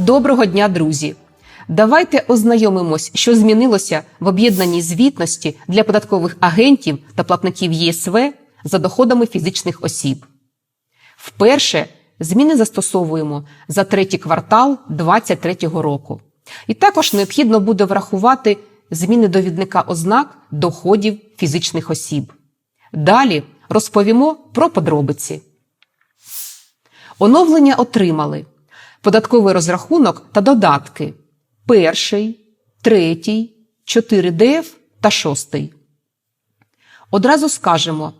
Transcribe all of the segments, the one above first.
Доброго дня, друзі! Давайте ознайомимось, що змінилося в об'єднаній звітності для податкових агентів та платників ЄСВ за доходами фізичних осіб. Вперше зміни застосовуємо за третій квартал 2023 року. І також необхідно буде врахувати зміни довідника ознак доходів фізичних осіб. Далі розповімо про подробиці. Оновлення отримали податковий розрахунок та додатки перший, третій, 4ДФ та шостий. Одразу скажемо,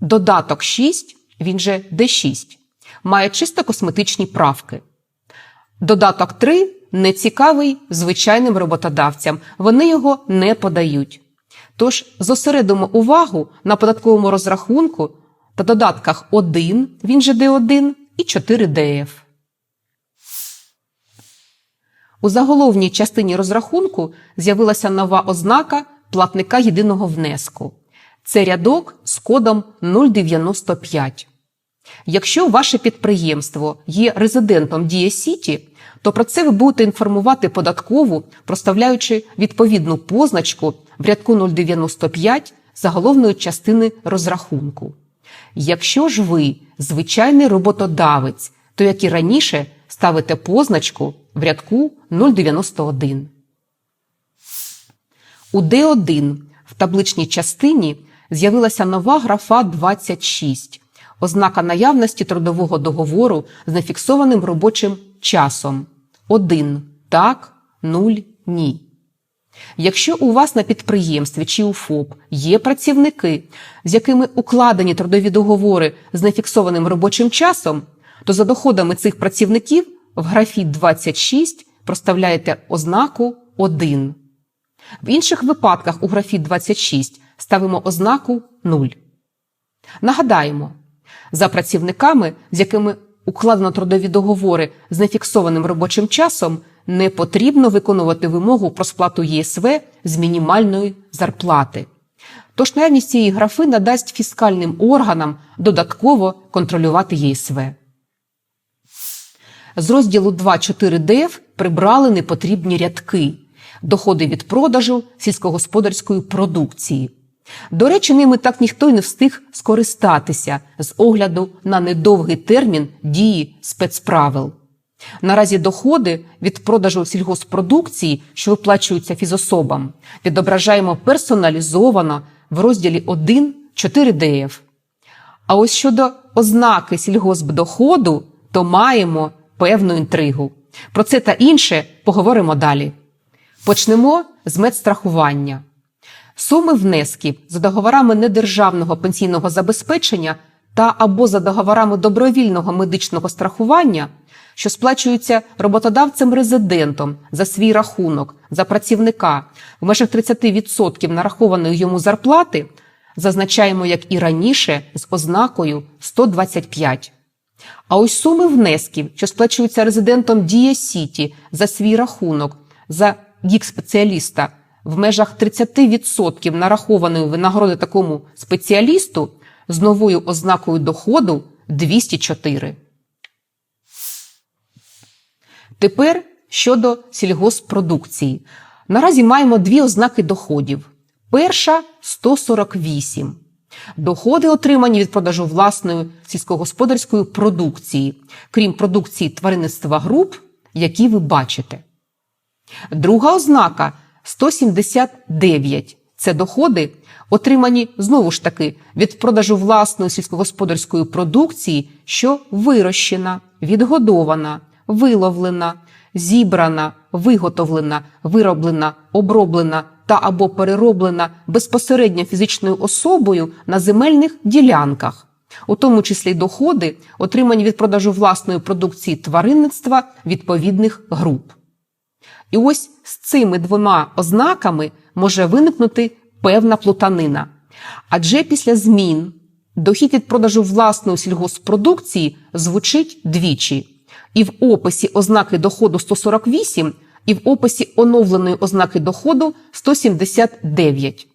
додаток 6, він же Д6, має чисто косметичні правки. Додаток 3 не цікавий звичайним роботодавцям, вони його не подають. Тож зосередимо увагу на податковому розрахунку та додатках 1, він же Д1 і 4ДФ. У заголовній частині розрахунку з'явилася нова ознака платника єдиного внеску. Це рядок з кодом 095. Якщо ваше підприємство є резидентом Дія Сіті, то про це ви будете інформувати податкову, проставляючи відповідну позначку в рядку 095 заголовної частини розрахунку. Якщо ж ви звичайний роботодавець, то як і раніше ставите позначку в рядку 091. У Д1 в табличній частині з'явилася нова графа 26, ознака наявності трудового договору з нефіксованим робочим часом 1 так, 0 ні. Якщо у вас на підприємстві чи у ФОП є працівники, з якими укладені трудові договори з нефіксованим робочим часом, то за доходами цих працівників в графі 26 проставляєте ознаку 1. В інших випадках у графі 26 ставимо ознаку 0. Нагадаємо, за працівниками, з якими укладено трудові договори з нефіксованим робочим часом, не потрібно виконувати вимогу про сплату ЄСВ з мінімальної зарплати. Тож наявність цієї графи надасть фіскальним органам додатково контролювати ЄСВ. З розділу 2.4 ДФ прибрали непотрібні рядки доходи від продажу сільськогосподарської продукції. До речі, ними так ніхто й не встиг скористатися з огляду на недовгий термін дії спецправил. Наразі доходи від продажу сільгоспродукції, що виплачуються фізособам, відображаємо персоналізовано в розділі 1 4 ДФ. А ось щодо ознаки сільгоспдоходу, то маємо певну інтригу. Про це та інше поговоримо далі. Почнемо з медстрахування. Суми внесків за договорами недержавного пенсійного забезпечення та або за договорами добровільного медичного страхування, що сплачуються роботодавцем-резидентом за свій рахунок за працівника в межах 30% нарахованої йому зарплати, зазначаємо, як і раніше, з ознакою 125. А ось суми внесків, що сплачуються резидентом Дія Сіті за свій рахунок за гік-спеціаліста в межах 30% нарахованої винагороди такому спеціалісту з новою ознакою доходу 204. Тепер щодо сільгоспродукції. Наразі маємо дві ознаки доходів. Перша 148. Доходи отримані від продажу власної сільськогосподарської продукції, крім продукції тваринництва груп, які ви бачите. Друга ознака 179. Це доходи, отримані знову ж таки від продажу власної сільськогосподарської продукції, що вирощена, відгодована, виловлена, зібрана, виготовлена, вироблена, оброблена та або перероблена безпосередньо фізичною особою на земельних ділянках, у тому числі доходи, отримані від продажу власної продукції тваринництва відповідних груп. І ось з цими двома ознаками може виникнути певна плутанина. Адже після змін дохід від продажу власної сільгоспродукції звучить двічі. І в описі ознаки доходу 148, і в описі оновленої ознаки доходу 179.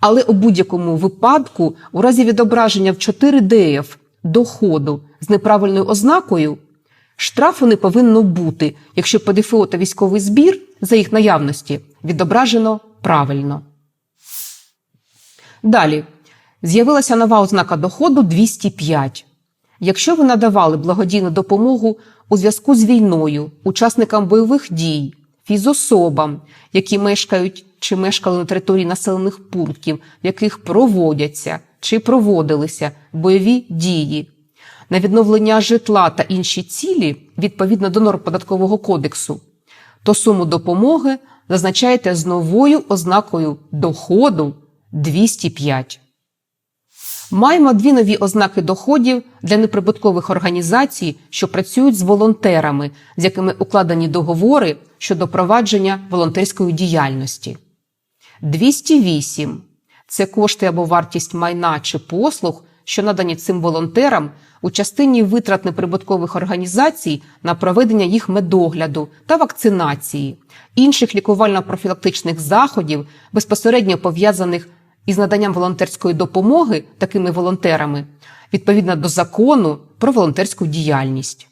Але у будь-якому випадку, у разі відображення в 4 ДФ доходу з неправильною ознакою, Штрафу не повинно бути, якщо ПДФО та військовий збір за їх наявності відображено правильно. Далі з'явилася нова ознака доходу 205. Якщо ви надавали благодійну допомогу у зв'язку з війною учасникам бойових дій, фізособам, які мешкають чи мешкали на території населених пунктів, в яких проводяться чи проводилися бойові дії, на відновлення житла та інші цілі відповідно до норм податкового кодексу, то суму допомоги зазначаєте з новою ознакою доходу 205. Маємо дві нові ознаки доходів для неприбуткових організацій, що працюють з волонтерами, з якими укладені договори щодо провадження волонтерської діяльності. 208 це кошти або вартість майна чи послуг, що надані цим волонтерам у частині витрат неприбуткових організацій на проведення їх медогляду та вакцинації, інших лікувально-профілактичних заходів, безпосередньо пов'язаних із наданням волонтерської допомоги такими волонтерами відповідно до закону про волонтерську діяльність.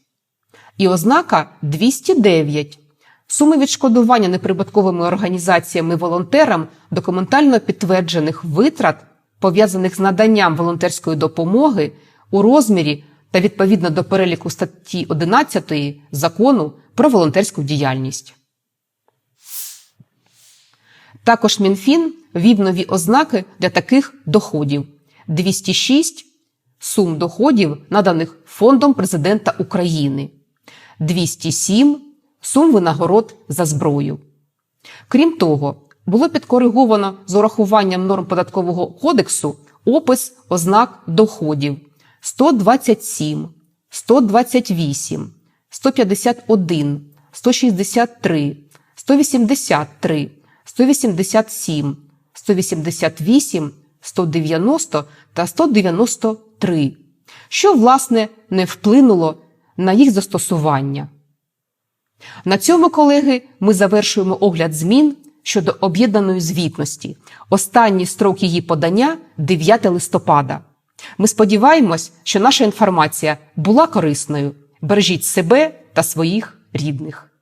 І ознака 209. Суми відшкодування неприбутковими організаціями волонтерам документально підтверджених витрат, пов'язаних з наданням волонтерської допомоги у розмірі та відповідно до переліку статті 11 закону про волонтерську діяльність. Також Мінфін ввів нові ознаки для таких доходів: 206 сум доходів, наданих Фондом президента України, 207 сум винагород за зброю. Крім того, було підкориговано з урахуванням норм податкового кодексу опис ознак доходів. 127, 128, 151, 163, 183, 187, 188, 190 та 193, що, власне, не вплинуло на їх застосування. На цьому, колеги, ми завершуємо огляд змін щодо об'єднаної звітності. Останній строк її подання 9 листопада. Ми сподіваємось, що наша інформація була корисною. Бережіть себе та своїх рідних.